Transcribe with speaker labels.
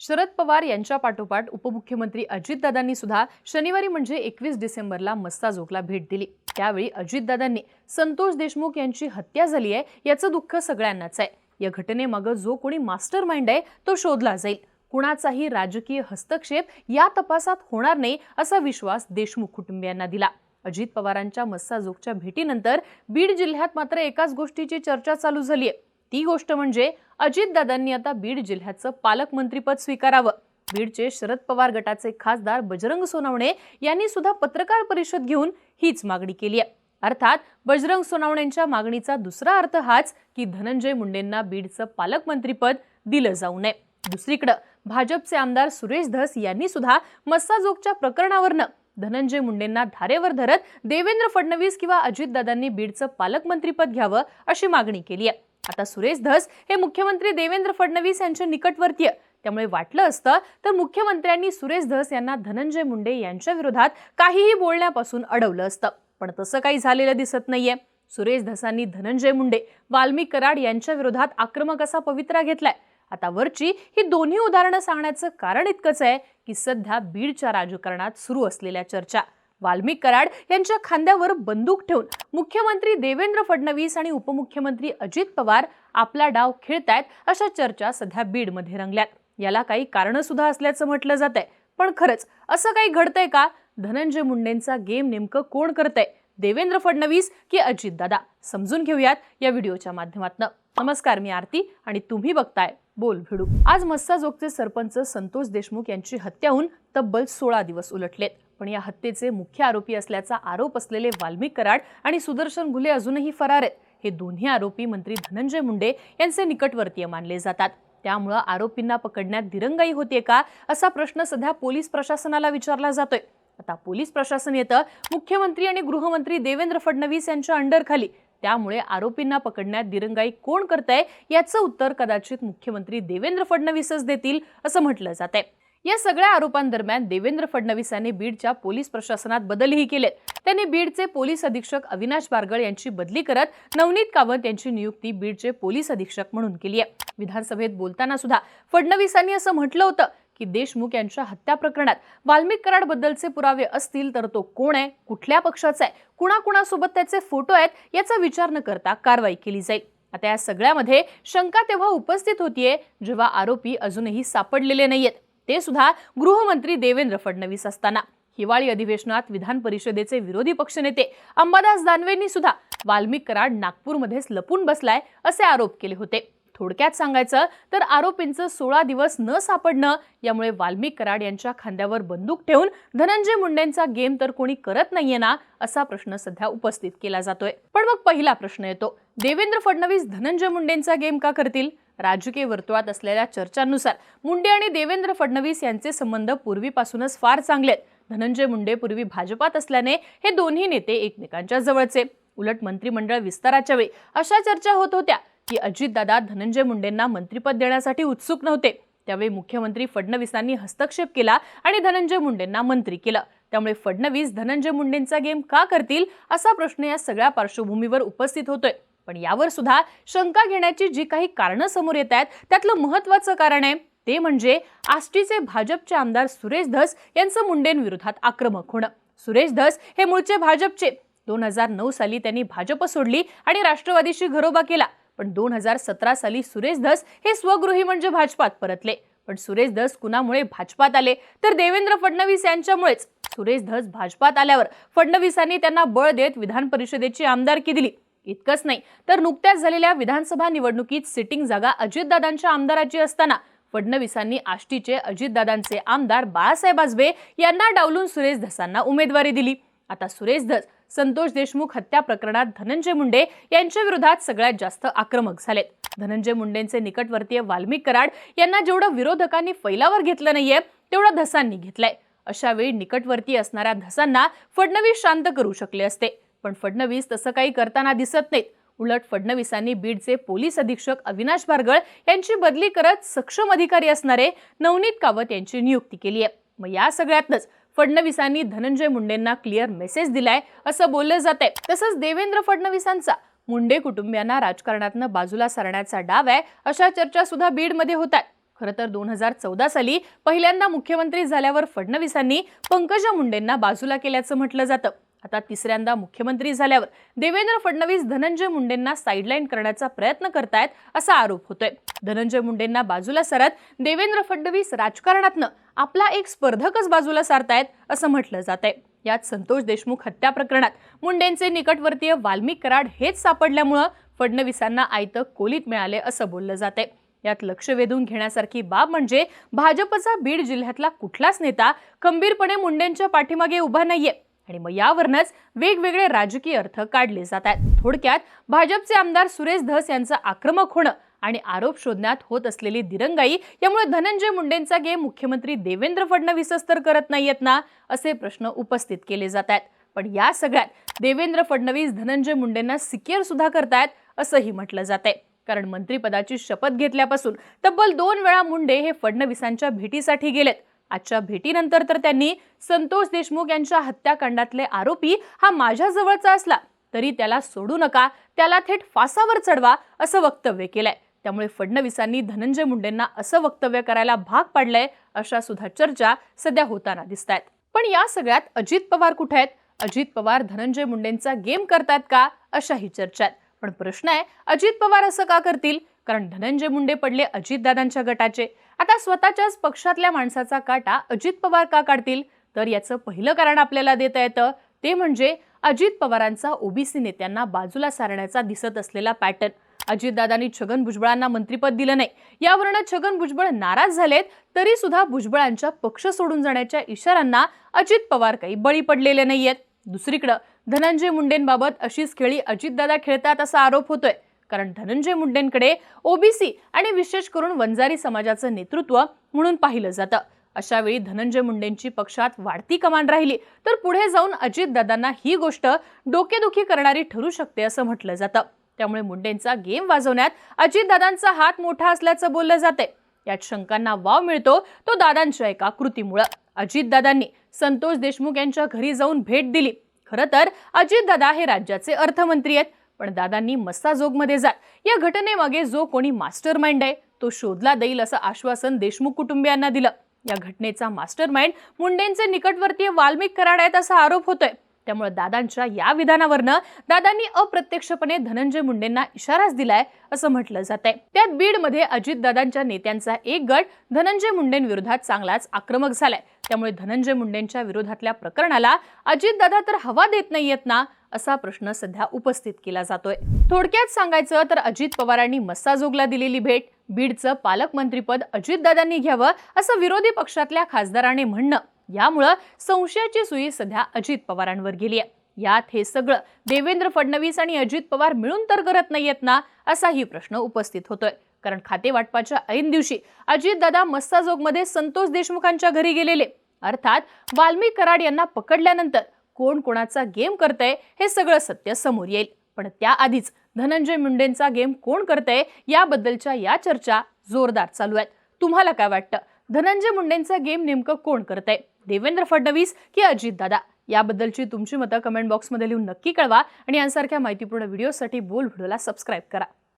Speaker 1: शरद पवार यांच्या पाठोपाठ उपमुख्यमंत्री अजितदादांनी सुद्धा शनिवारी म्हणजे एकवीस डिसेंबरला मस्ताजोगला भेट दिली. त्यावेळी अजितदादांनी संतोष देशमुख यांची हत्या झाली आहे याचं दुःख सगळ्यांनाच आहे. या घटनेमागं जो कोणी मास्टर माइंड आहे तो शोधला जाईल. कुणाचाही राजकीय हस्तक्षेप या तपासात होणार नाही असा विश्वास देशमुख कुटुंबियांना दिला. अजित पवारांच्या मस्साजोगच्या भेटीनंतर बीड जिल्ह्यात मात्र एकाच गोष्टीची चर्चा चालू झाली आहे. ती गोष्ट म्हणजे अजितदादांनी आता बीड जिल्ह्याचं पालकमंत्रीपद स्वीकारावं. बीडचे शरद पवार गटाचे खासदार बजरंग सोनावणे यांनी सुद्धा पत्रकार परिषद घेऊन हीच मागणी केली आहे. अर्थात बजरंग सोनावणेंच्या मागणीचा दुसरा अर्थ हाच की धनंजय मुंडेंना बीडचं पालकमंत्रीपद दिलं जाऊ नये. दुसरीकडं भाजपचे आमदार सुरेश धस यांनी सुद्धा मस्साजोगच्या प्रकरणावरनं धनंजय मुंडेंना धारेवर धरत देवेंद्र फडणवीस किंवा अजितदादांनी बीडचं पालकमंत्रीपद घ्यावं अशी मागणी केली आहे. आता सुरेश धस हे मुख्यमंत्री देवेंद्र फडणवीस यांचे निकटवर्तीय. त्यामुळे वाटलं असतं तर मुख्यमंत्र्यांनी सुरेश धस यांना धनंजय मुंडे यांच्या विरोधात काहीही बोलण्यापासून अडवलं असतं. पण तसं काही झालेलं दिसत नाहीये. सुरेश धसांनी धनंजय मुंडे वाल्मी कराड यांच्या विरोधात आक्रमक असा पवित्रा घेतलाय. आता वरची ही दोन्ही उदाहरणं सांगण्याचं कारण इतकंच आहे की सध्या बीडच्या राजकारणात सुरू असलेल्या चर्चा. वाल्मिक कराड यांच्या खांद्यावर बंदूक ठेवून मुख्यमंत्री देवेंद्र फडणवीस आणि उपमुख्यमंत्री अजित पवार आपला डाव खेळतायत अशा चर्चा सध्या बीडमध्ये रंगल्यात. याला काही कारणं सुद्धा असल्याचं म्हटलं जात आहे पण खरंच असं काही घडतंय का? धनंजय मुंडेंचा गेम नेमकं कोण करतंय? देवेंद्र फडणवीस की अजितदादा समजून घेऊयात या व्हिडिओच्या माध्यमातून. नमस्कार मी आरती आणि तुम्ही बघताय बोल भिडू. आज मस्साजोगचे सरपंच संतोष देशमुख यांची हत्या होऊन तब्बल सोळा दिवस उलटलेत. पण या हत्येचे मुख्य आरोपी असल्याचा आरोप असलेले वाल्मिक कराड आणि सुदर्शन घुले अजूनही फरार आहेत. हे दोन्ही आरोपी मंत्री धनंजय मुंडे यांचे निकटवर्तीय मानले जातात. त्यामुळं आरोपींना पकडण्यात दिरंगाई होते का असा प्रश्न सध्या पोलीस प्रशासनाला विचारला जातोय. आता पोलीस प्रशासन येतं. मुख्यमंत्री आणि गृहमंत्री देवेंद्र फडणवीस यांच्या अंडरखाली. त्यामुळे आरोपींना पकडण्यात दिरंगाई कोण करतंय याचं उत्तर कदाचित मुख्यमंत्री देवेंद्र फडणवीसच देतील असं म्हटलं जात आहे या सगळ्या आरोपांदरम्यान देवेंद्र फडणवीसांनी बीडच्या पोलीस प्रशासनात बदलही केलेत. त्यांनी बीडचे पोलीस अधीक्षक अविनाश बारगळ यांची बदली करत नवनीत कावत यांची नियुक्ती बीडचे पोलीस अधीक्षक म्हणून केली आहे. विधानसभेत बोलताना सुद्धा फडणवीसांनी असं म्हटलं होतं की देशमुख यांच्या हत्या प्रकरणात वाल्मिक कराडबद्दलचे पुरावे असतील तर तो कोण आहे कुठल्या पक्षाचा आहे कुणाकुणासोबत त्याचे फोटो आहेत याचा विचार न करता कारवाई केली जाईल. आता या सगळ्यामध्ये शंका तेव्हा उपस्थित होतीये जेव्हा आरोपी अजूनही सापडलेले नाहीयेत. ते सुद्धा गृहमंत्री देवेंद्र फडणवीस असताना. हिवाळी अधिवेशनात विधान परिषदेचे विरोधी पक्षनेते अंबादास दानवेंनी सुद्धा वाल्मिक कराड नागपूरमध्येच लपून बसलाय असे आरोप केले होते. थोडक्यात सांगायचं तर आरोपींचं सोळा दिवस न सापडणं यामुळे वाल्मिक कराड यांच्या खांद्यावर बंदूक ठेवून धनंजय मुंडेंचा गेम तर कोणी करत नाहीये ना असा प्रश्न सध्या उपस्थित केला जातोय. पण मग पहिला प्रश्न येतो. देवेंद्र फडणवीस धनंजय मुंडेंचा गेम का करतील? राजकीय वर्तुळात असलेल्या चर्चांनुसार मुंडे आणि देवेंद्र फडणवीस यांचे संबंध पूर्वीपासूनच फार चांगले आहेत. धनंजय मुंडे पूर्वी भाजपात असल्याने हे दोन्ही नेते एकमेकांच्या जवळचे. उलट मंत्रिमंडळ विस्ताराच्या वेळी अशा चर्चा होत होत्या की अजितदादा धनंजय मुंडेंना मंत्रिपद देण्यासाठी उत्सुक नव्हते. त्यावेळी मुख्यमंत्री फडणवीसांनी हस्तक्षेप केला आणि धनंजय मुंडेंना मंत्री केलं. त्यामुळे फडणवीस धनंजय मुंडेंचा गेम का करतील असा प्रश्न या सगळ्या पार्श्वभूमीवर उपस्थित होतोय. पण यावर सुद्धा शंका घेण्याची जी काही कारणं समोर येत आहेत त्यातलं महत्वाचं कारण आहे ते म्हणजे आष्टीचे भाजपचे आमदार सुरेश धस यांचं मुंडेंविरोधात आक्रमक होणं. सुरेश धस हे मूळचे भाजपचे. दोन हजार नऊ साली त्यांनी भाजप सोडली आणि राष्ट्रवादीशी घरोबा केला. पण दोन हजार सतरा साली सुरेश धस हे स्वगृही म्हणजे भाजपात परतले. पण सुरेश धस कुणामुळे भाजपात आले? तर देवेंद्र फडणवीस यांच्यामुळेच. सुरेश धस भाजपात आल्यावर फडणवीसांनी त्यांना बळ देत विधान परिषदेची आमदारकी दिली. इतकंच नाही. तर नुकत्याच झालेल्या विधानसभा निवडणुकीत सिटिंग जागा अजितदादांच्या आमदाराची असताना फडणवीसांनी आष्टीचे अजितदादांचे आमदार बाळासाहेब आजबे यांना डावलून सुरेश धसांना उमेदवारी दिली. आता सुरेश धस संतोष देशमुख हत्या प्रकरणात धनंजय मुंडे यांच्या विरोधात सगळ्यात जास्त आक्रमक झालेत. धनंजय मुंडेंचे निकटवर्तीय वाल्मिक कराड यांना जेवढं विरोधकांनी फैलावर घेतलं नाहीये तेवढं धसांनी घेतलंय. अशावेळी निकटवर्ती असणाऱ्या धसांना फडणवीस शांत करू शकले असते. पण फडणवीस तसं काही करताना दिसत नाहीत. उलट फडणवीसांनी बीडचे पोलीस अधीक्षक अविनाश भार्गळ यांची बदली करत सक्षम अधिकारी असणारे नवनीत कावत यांची नियुक्ती केली आहे. मग या सगळ्यातच फडणवीसांनी धनंजय मुंडेंना क्लिअर मेसेज दिलाय असं बोललं जात आहे. तसंच देवेंद्र फडणवीसांचा मुंडे कुटुंबियांना राजकारणातनं बाजूला सरण्याचा डाव आहे अशा चर्चा सुद्धा बीडमध्ये होतात खरं तर दोन हजार चौदा साली पहिल्यांदा मुख्यमंत्री झाल्यावर फडणवीसांनी पंकजा मुंडेंना बाजूला केल्याचं म्हटलं जातं. आता तिसऱ्यांदा मुख्यमंत्री झाल्यावर देवेंद्र फडणवीस धनंजय मुंडेंना साईडलाईन करण्याचा प्रयत्न करतायत असा आरोप होतोय. धनंजय मुंडेंना बाजूला सरत देवेंद्र फडणवीस राजकारणातनं आपला एक स्पर्धकच बाजूला सारतायत असं म्हटलं जात आहे यात संतोष देशमुख हत्या प्रकरणात मुंडेंचे निकटवर्तीय वाल्मिक कराड हेच सापडल्यामुळं फडणवीसांना आयतं कोलीत मिळाले असं बोललं जाते यात लक्ष वेधून घेण्यासारखी बाब म्हणजे भाजपचा बीड जिल्ह्यातला कुठलाच नेता खंबीरपणे मुंडेंच्या पाठीमागे उभा नाहीये. आणि मग यावरनच वेगवेगळे राजकीय अर्थ काढले जात आहेत. थोडक्यात भाजपचे आमदार सुरेश धस यांचं आक्रमक होणं आणि आरोप शोधण्यात होत असलेली दिरंगाई यामुळे धनंजय मुंडेंचा गेम मुख्यमंत्री देवेंद्र फडणवीसच तर करत नाहीयेत ना असे प्रश्न उपस्थित केले जात आहेत. पण या सगळ्यात देवेंद्र फडणवीस धनंजय मुंडेंना सिक्युअर सुद्धा करतायत असंही म्हटलं जात आहे. कारण मंत्रिपदाची शपथ घेतल्यापासून तब्बल दोन वेळा मुंडे हे फडणवीसांच्या भेटीसाठी गेलेत. आजच्या भेटीनंतर तर त्यांनी संतोष देशमुख यांच्या हत्याकांडातले आरोपी हा माझ्याजवळचा असला तरी त्याला सोडू नका त्याला थेट फासावर चढवा असं वक्तव्य केलंय. त्यामुळे फडणवीसांनी धनंजय मुंडेंना असं वक्तव्य करायला भाग पाडलंय अशा सुद्धा चर्चा सध्या होताना दिसत आहेत पण या सगळ्यात अजित पवार कुठे आहेत? अजित पवार धनंजय मुंडेंचा गेम करतायत का? अशाही चर्चा आहेत पण प्रश्न आहे अजित पवार असं का करतील? कारण धनंजय मुंडे पडले अजितदादांच्या गटाचे. आता स्वतःच्याच पक्षातल्या माणसाचा काटा अजित पवार का काढतील? तर याचं पहिलं कारण आपल्याला देता येतं. ते म्हणजे अजित पवारांचा ओबीसी नेत्यांना बाजूला सारण्याचा दिसत असलेला पॅटर्न. अजितदादांनी छगन भुजबळांना मंत्रिपद दिलं नाही. यावरनं छगन भुजबळ नाराज झालेत तरी सुद्धा भुजबळांच्या पक्ष सोडून जाण्याच्या इशारांना अजित पवार काही बळी पडलेले नाहीयेत. दुसरीकडं धनंजय मुंडेंबाबत अशीच खेळी अजितदादा खेळतात असा आरोप होतोय. कारण धनंजय मुंडेंकडे ओबीसी आणि विशेष करून वंजारी समाजाचं नेतृत्व म्हणून पाहिलं जातं. अशावेळी धनंजय मुंडेंची पक्षात वाढती कमान राहिली तर पुढे जाऊन अजितदादांना ही गोष्ट डोकेदुखी करणारी ठरू शकते असं म्हटलं जातं. त्यामुळे मुंडेंचा गेम वाजवण्यात अजितदादांचा हात मोठा असल्याचं बोललं जाते. यात शंकांना वाव मिळतो तो दादांच्या एका कृतीमुळं. अजितदादांनी संतोष देशमुख यांच्या घरी जाऊन भेट दिली. खरं तर अजितदादा हे राज्याचे अर्थमंत्री आहेत. पण दादांनी मस्ताजोगमध्ये जात या घटनेमागे जो कोणी मास्टर माइंड आहे तो शोधला देईल असं आश्वासन देशमुख कुटुंबियांना दिलं. या घटनेचा मास्टर माइंड मुंडेंचे निकटवर्तीय वाल्मिक कराड आहेत असा आरोप होतोय. त्यामुळे दादांच्या या विधानावरनं दादांनी अप्रत्यक्षपणे धनंजय मुंडेंना इशाराच दिलाय असं म्हटलं जात आहे त्यात बीडमध्ये अजितदादांच्या नेत्यांचा एक गट धनंजय मुंडेंविरोधात चांगलाच आक्रमक झालाय. त्यामुळे धनंजय मुंडेंच्या विरोधातल्या प्रकरणाला अजितदादा तर हवा देत नाहीयेत ना असा प्रश्न सध्या उपस्थित केला जातोय. थोडक्यात सांगायचं तर अजित पवारांनी मस्साजोगला दिलेली भेट बीडचं पालकमंत्रीपद अजितदादांनी घ्यावं असं विरोधी पक्षातल्या खासदाराने म्हणणं. यामुळं संशयाची सुई सध्या अजित पवारांवर गेली आहे यात हे सगळं देवेंद्र फडणवीस आणि अजित पवार मिळून तर करत नाहीयेत ना असाही प्रश्न उपस्थित होतोय. कारण खाते वाटपाच्या ऐन दिवशी अजितदादा मस्साजोगमध्ये संतोष देशमुखांच्या घरी गेलेले. अर्थात वाल्मिक कराड यांना पकडल्यानंतर कोण कोणाचा गेम करतंय हे सगळं सत्य समोर येईल. पण त्याआधीच धनंजय मुंडेंचा गेम कोण करतंय याबद्दलच्या या चर्चा जोरदार चालू आहेत. तुम्हाला काय वाटतं? धनंजय मुंडेंचा गेम नेमकं कोण करतंय? देवेंद्र फडणवीस की अजितदादा? याबद्दलची तुमची मतं कमेंट बॉक्समध्ये लिहून नक्की कळवा आणि यांसारख्या माहितीपूर्ण व्हिडिओसाठी बोल व्हिडिओला सबस्क्राईब करा.